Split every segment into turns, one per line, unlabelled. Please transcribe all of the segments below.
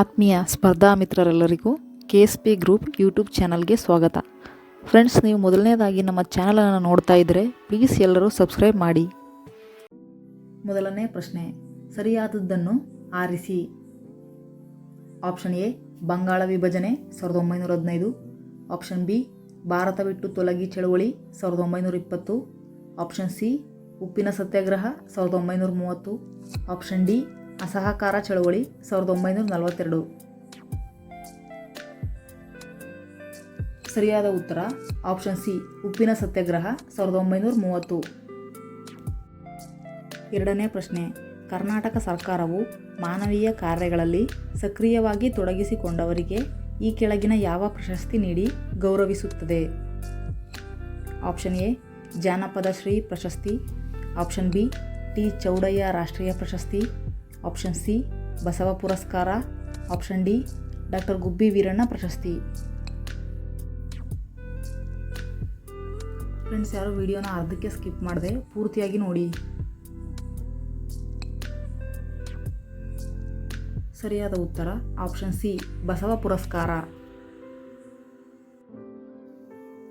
ಆತ್ಮೀಯ ಸ್ಪರ್ಧಾ ಮಿತ್ರರೆಲ್ಲರಿಗೂ K S P group YouTube ಚಾನಲ್ಗೆ ಸ್ವಾಗತ. ಫ್ರೆಂಡ್ಸ್, ನೀವು ಮೊದಲನೇದಾಗಿ ನಮ್ಮ ಚಾನಲನ್ನು ನೋಡ್ತಾ ಇದ್ದರೆ ಪ್ಲೀಸ್ ಎಲ್ಲರೂ ಸಬ್ಸ್ಕ್ರೈಬ್ ಮಾಡಿ. ಮೊದಲನೇ ಪ್ರಶ್ನೆ, ಸರಿಯಾದದ್ದನ್ನು ಆರಿಸಿ. ಆಪ್ಷನ್ ಎ, ಬಂಗಾಳ ವಿಭಜನೆ, ಸಾವಿರದ ಒಂಬೈನೂರ ಹದಿನೈದು. ಆಪ್ಷನ್ ಬಿ, ಭಾರತ ಬಿಟ್ಟು ತೊಲಗಿ ಚಳುವಳಿ, ಸಾವಿರದ ಒಂಬೈನೂರ ಇಪ್ಪತ್ತು. ಆಪ್ಷನ್ ಸಿ, ಉಪ್ಪಿನ ಸತ್ಯಾಗ್ರಹ, ಸಾವಿರದ ಒಂಬೈನೂರ ಮೂವತ್ತು. ಆಪ್ಷನ್ ಡಿ ಅಸಹಕಾರ ಚಳವಳಿ ಸಾವಿರದ ಒಂಬೈನೂರ ನಲವತ್ತೆರಡು. ಸರಿಯಾದ ಉತ್ತರ ಆಪ್ಷನ್ ಸಿ ಉಪ್ಪಿನ ಸತ್ಯಾಗ್ರಹ ಸಾವಿರದ ಒಂಬೈನೂರ ಮೂವತ್ತು. ಎರಡನೇ ಪ್ರಶ್ನೆ, ಕರ್ನಾಟಕ ಸರ್ಕಾರವು ಮಾನವೀಯ ಕಾರ್ಯಗಳಲ್ಲಿ ಸಕ್ರಿಯವಾಗಿ ತೊಡಗಿಸಿಕೊಂಡವರಿಗೆ ಈ ಕೆಳಗಿನ ಯಾವ ಪ್ರಶಸ್ತಿ ನೀಡಿ ಗೌರವಿಸುತ್ತದೆ? ಆಪ್ಷನ್ ಎ ಜಾನಪದ ಶ್ರೀ ಪ್ರಶಸ್ತಿ. ಆಪ್ಷನ್ ಬಿ ಟಿ ಚೌಡಯ್ಯ ರಾಷ್ಟ್ರೀಯ ಪ್ರಶಸ್ತಿ. ಆಪ್ಷನ್ ಸಿ ಬಸವ ಪುರಸ್ಕಾರ option D doctor Gubbi Veeranna ಪ್ರಶಸ್ತಿ ಫ್ರೆಂಡ್ಸ್ ಯಾರು ವಿಡಿಯೋನ ಅರ್ಧಕ್ಕೆ ಸ್ಕಿಪ್ ಮಾಡಿದೆ, ಪೂರ್ತಿಯಾಗಿ ನೋಡಿ. ಸರಿಯಾದ ಉತ್ತರ ಆಪ್ಷನ್ ಸಿ ಬಸವ ಪುರಸ್ಕಾರ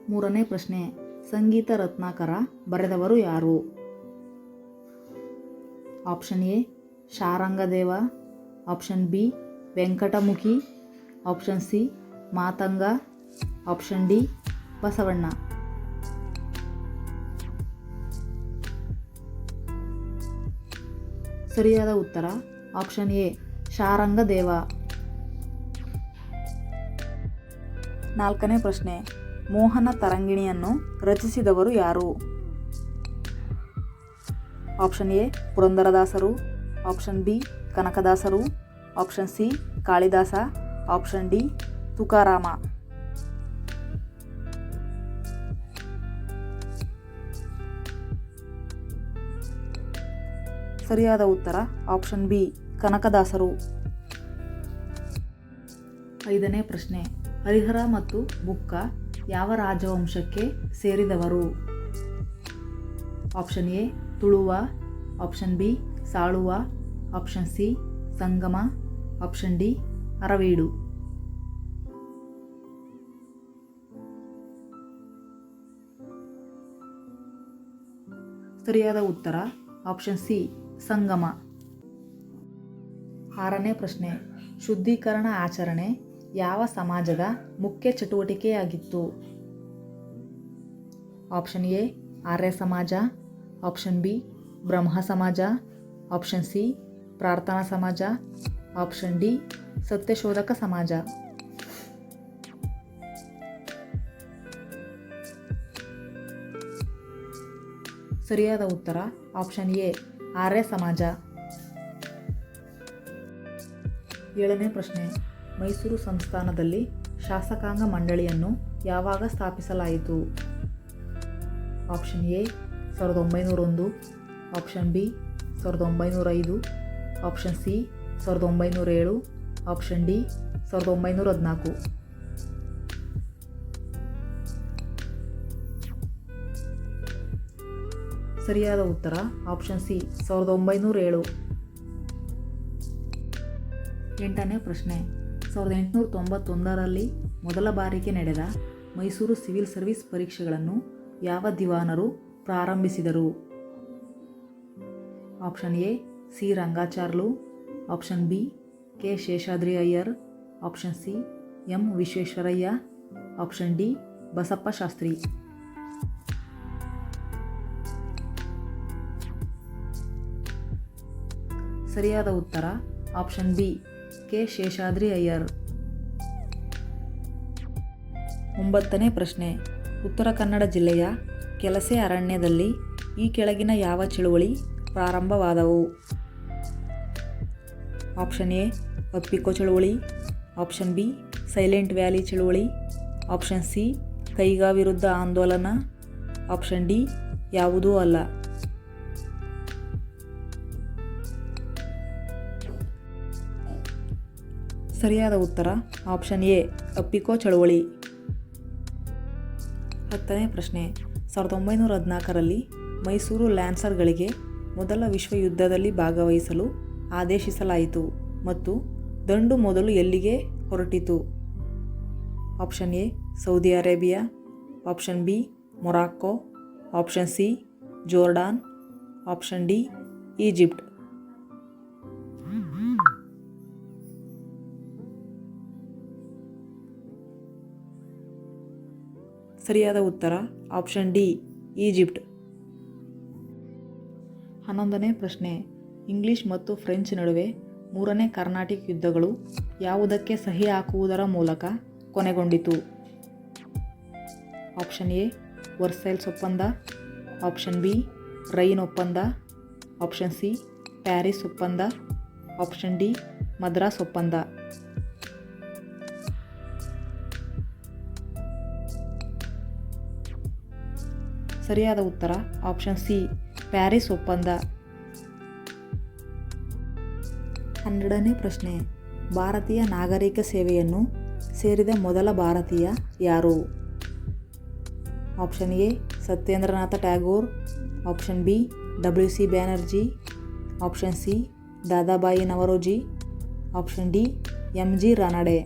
ಮೂರನೇ ಪ್ರಶ್ನೆ, ಸಂಗೀತ ರತ್ನಾಕರ ಬರೆದವರು ಯಾರು? Option A Sharangadeva option B Venkatamakhi option C Matanga option D Basavanna. ಸರಿಯಾದ ಉತ್ತರ ಆಪ್ಷನ್ ಎ ಶಾರಂಗದೇವ. ನಾಲ್ಕನೇ ಪ್ರಶ್ನೆ, ಮೋಹನ ತರಂಗಿಣಿಯನ್ನು ರಚಿಸಿದವರು ಯಾರು? ಆಪ್ಷನ್ ಎ ಪುರಂದರದಾಸರು. ಆಪ್ಷನ್ ಬಿ ಕನಕದಾಸರು, option C Kalidasa, option D Tukaram. ಸರಿಯಾದ ಉತ್ತರ ಆಪ್ಷನ್ ಬಿ ಕನಕದಾಸರು. ಐದನೇ ಪ್ರಶ್ನೆ, ಹರಿಹರ ಮತ್ತು ಬುಕ್ಕ ಯಾವ ರಾಜವಂಶಕ್ಕೆ ಸೇರಿದವರು? Option A Tuluva, option B Saluva option C Sangama option D Aravidu ಸರಿಯಾದ ಉತ್ತರ ಆಪ್ಷನ್ ಸಿ ಸಂಗಮ ಆರನೇ ಪ್ರಶ್ನೆ, ಶುದ್ಧೀಕರಣ ಆಚರಣೆ ಯಾವ ಸಮಾಜದ ಮುಖ್ಯ ಚಟುವಟಿಕೆಯಾಗಿತ್ತು? ಆಪ್ಷನ್ ಎ ಆರ್ಯ ಸಮಾಜ. ಆಪ್ಷನ್ ಬಿ ಬ್ರಹ್ಮ ಸಮಾಜ. ಆಪ್ಷನ್ ಸಿ ಪ್ರಾರ್ಥನಾ ಸಮಾಜ, ಆಪ್ಷನ್ ಡಿ, ಸತ್ಯಶೋಧಕ ಸಮಾಜ. ಸರಿಯಾದ ಉತ್ತರ, ಆಪ್ಷನ್ ಎ, ಆರ್ಯ ಸಮಾಜ. ಏಳನೇ ಪ್ರಶ್ನೆ. ಮೈಸೂರು ಸಂಸ್ಥಾನದಲ್ಲಿ ಶಾಸಕಾಂಗ ಮಂಡಳಿಯನ್ನು ಯಾವಾಗ ಸ್ಥಾಪಿಸಲಾಯಿತು? ಆಪ್ಷನ್ ಎ, ಸಾವಿರದ ಒಂಬೈನೂರೊಂದು. ಆಪ್ಷನ್ ಬಿ, ಸಾವಿರದ ಒಂಬೈನೂರ ಐದು ಆಪ್ಷನ್ ಸಿ ಸಾವಿರದ ಒಂಬೈನೂರ ಏಳು. ಆಪ್ಷನ್ ಡಿ ಸಾವಿರದ ಒಂಬೈನೂರ ಹದಿನಾಲ್ಕು. ಸರಿಯಾದ ಉತ್ತರ ಆಪ್ಷನ್ ಸಿ ಸಾವಿರದ ಒಂಬೈನೂರ ಏಳು. ಎಂಟನೇ ಪ್ರಶ್ನೆ, ಸಾವಿರದ ಎಂಟುನೂರ ತೊಂಬತ್ತೊಂದರಲ್ಲಿ ಮೊದಲ ಬಾರಿಗೆ ನಡೆದ ಮೈಸೂರು ಸಿವಿಲ್ ಸರ್ವಿಸ್ ಪರೀಕ್ಷೆಗಳನ್ನು ಯಾವ ದಿವಾನರು ಪ್ರಾರಂಭಿಸಿದರು? Option A C Rangacharlu, option B K Seshadri Iyer option C M Visvesvaraya, option D Basappa Shastri. ಸರಿಯಾದ ಉತ್ತರ option B K Seshadri Iyer ಒಂಬತ್ತನೇ ಪ್ರಶ್ನೆ. ಉತ್ತರ ಕನ್ನಡ ಜಿಲ್ಲೆಯ ಕೆಲಸೆ ಅರಣ್ಯದಲ್ಲಿ ಈ ಕೆಳಗಿನ ಯಾವ ಚಳುವಳಿ ಪ್ರಾರಂಭವಾದವು? ಆಪ್ಷನ್ ಎ ಅಪ್ಪಿಕೋ ಚಳುವಳಿ. ಆಪ್ಷನ್ ಬಿ ಸೈಲೆಂಟ್ ವ್ಯಾಲಿ ಚಳುವಳಿ. ಆಪ್ಷನ್ ಸಿ ಕೈಗಾ ವಿರುದ್ಧ ಆಂದೋಲನ. ಆಪ್ಷನ್ ಡಿ, ಯಾವುದೂ ಅಲ್ಲ. ಸರಿಯಾದ ಉತ್ತರ, ಆಪ್ಷನ್ ಎ ಅಪ್ಪಿಕೋ ಚಳುವಳಿ. ಹತ್ತನೇ ಪ್ರಶ್ನೆ, ಸಾವಿರದ ಒಂಬೈನೂರ ಹದಿನಾಲ್ಕರಲ್ಲಿ ಮೈಸೂರು ಲ್ಯಾನ್ಸರ್ಗಳಿಗೆ ಮೊದಲ ವಿಶ್ವ ಯುದ್ಧದಲ್ಲಿ ಭಾಗವಹಿಸಲು ಆದೇಶಿಸಲಾಯಿತು ಮತ್ತು ದಂಡು ಮೊದಲು ಎಲ್ಲಿಗೆ ಹೊರಟಿತು? Option A, Saudi Arabia, option B, Morocco, option C, Jordan, option D, Egypt. ಸರಿಯಾದ ಉತ್ತರ, ಆಪ್ಷನ್ ಡಿ, ಈಜಿಪ್ಟ್. ಹನ್ನೊಂದನೇ ಪ್ರಶ್ನೆ. ಇಂಗ್ಲಿಷ್ ಮತ್ತು ಫ್ರೆಂಚ್ ನಡುವೆ ಮೂರನೇ ಕರ್ನಾಟಿಕ್ ಯುದ್ಧಗಳು ಯಾವುದಕ್ಕೆ ಸಹಿ ಹಾಕುವುದರ ಮೂಲಕ ಕೊನೆಗೊಂಡಿತು. ಆಪ್ಷನ್ ಎ ವರ್ಸೈಲ್ಸ್ ಒಪ್ಪಂದ. ಆಪ್ಷನ್ ಬಿ, ರೈನ್ ಒಪ್ಪಂದ. ಆಪ್ಷನ್ ಸಿ, ಪ್ಯಾರಿಸ್ ಒಪ್ಪಂದ. ಆಪ್ಷನ್ ಡಿ, ಮದ್ರಾಸ್ ಒಪ್ಪಂದ. ಸರಿಯಾದ ಉತ್ತರ ಆಪ್ಷನ್ ಸಿ, ಪ್ಯಾರಿಸ್ ಒಪ್ಪಂದ. ಹನ್ನೆರಡನೇ ಪ್ರಶ್ನೆ. ಭಾರತೀಯ ನಾಗರಿಕ ಸೇವೆಯನ್ನು ಸೇರಿದ ಮೊದಲ ಭಾರತೀಯ ಯಾರು? Option A, Satyendranath Tagore. Option B, W C Banerjee. Option C, Dadabhai Naoroji. Option D, M G Ranade.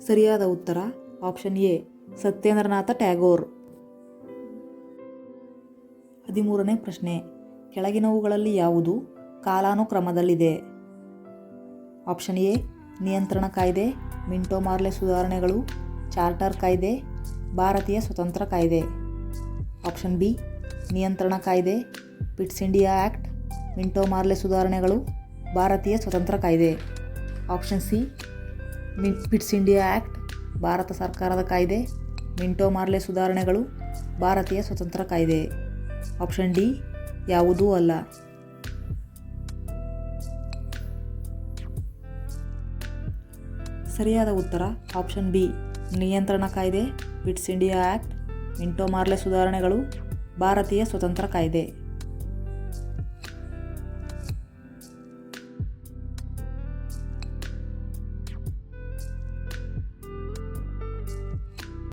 ಸರಿಯಾದ ಉತ್ತರ ಆಪ್ಷನ್ ಎ, ಸತ್ಯೇಂದ್ರನಾಥ ಟ್ಯಾಗೋರ್. ಹದಿಮೂರನೇ ಪ್ರಶ್ನೆ. ಕೆಳಗಿನವುಗಳಲ್ಲಿ ಯಾವುದು ಕಾಲಾನುಕ್ರಮದಲ್ಲಿದೆ? ಆಪ್ಷನ್ ಎ, ನಿಯಂತ್ರಣ ಕಾಯ್ದೆ, ಮಿಂಟೋ ಮಾರ್ಲೆ ಸುಧಾರಣೆಗಳು, ಚಾರ್ಟರ್ ಕಾಯ್ದೆ, ಭಾರತೀಯ ಸ್ವತಂತ್ರ ಕಾಯ್ದೆ. ಆಪ್ಷನ್ ಬಿ, ನಿಯಂತ್ರಣ ಕಾಯ್ದೆ, Pitt's India act Minto Morley ಸುಧಾರಣೆಗಳು, ಭಾರತೀಯ ಸ್ವತಂತ್ರ ಕಾಯ್ದೆ. ಆಪ್ಷನ್ ಸಿ, ಮಿ, ಪಿಟ್ಸ್ ಇಂಡಿಯಾ ಆ್ಯಕ್ಟ್ ಭಾರತ ಸರ್ಕಾರದ ಕಾಯ್ದೆ, ಮಿಂಟೋ ಮಾರ್ಲೆ ಸುಧಾರಣೆಗಳು, ಭಾರತೀಯ ಸ್ವತಂತ್ರ ಕಾಯ್ದೆ. ಆಪ್ಷನ್ ಡಿ ಯಾವುದೂ ಅಲ್ಲ. ಸರಿಯಾದ ಉತ್ತರ ಆಪ್ಷನ್ ಬಿ ನಿಯಂತ್ರಣ ಕಾಯ್ದೆ Pitt's India act Minto Morley ಸುಧಾರಣೆಗಳು ಭಾರತೀಯ ಸ್ವತಂತ್ರ ಕಾಯ್ದೆ.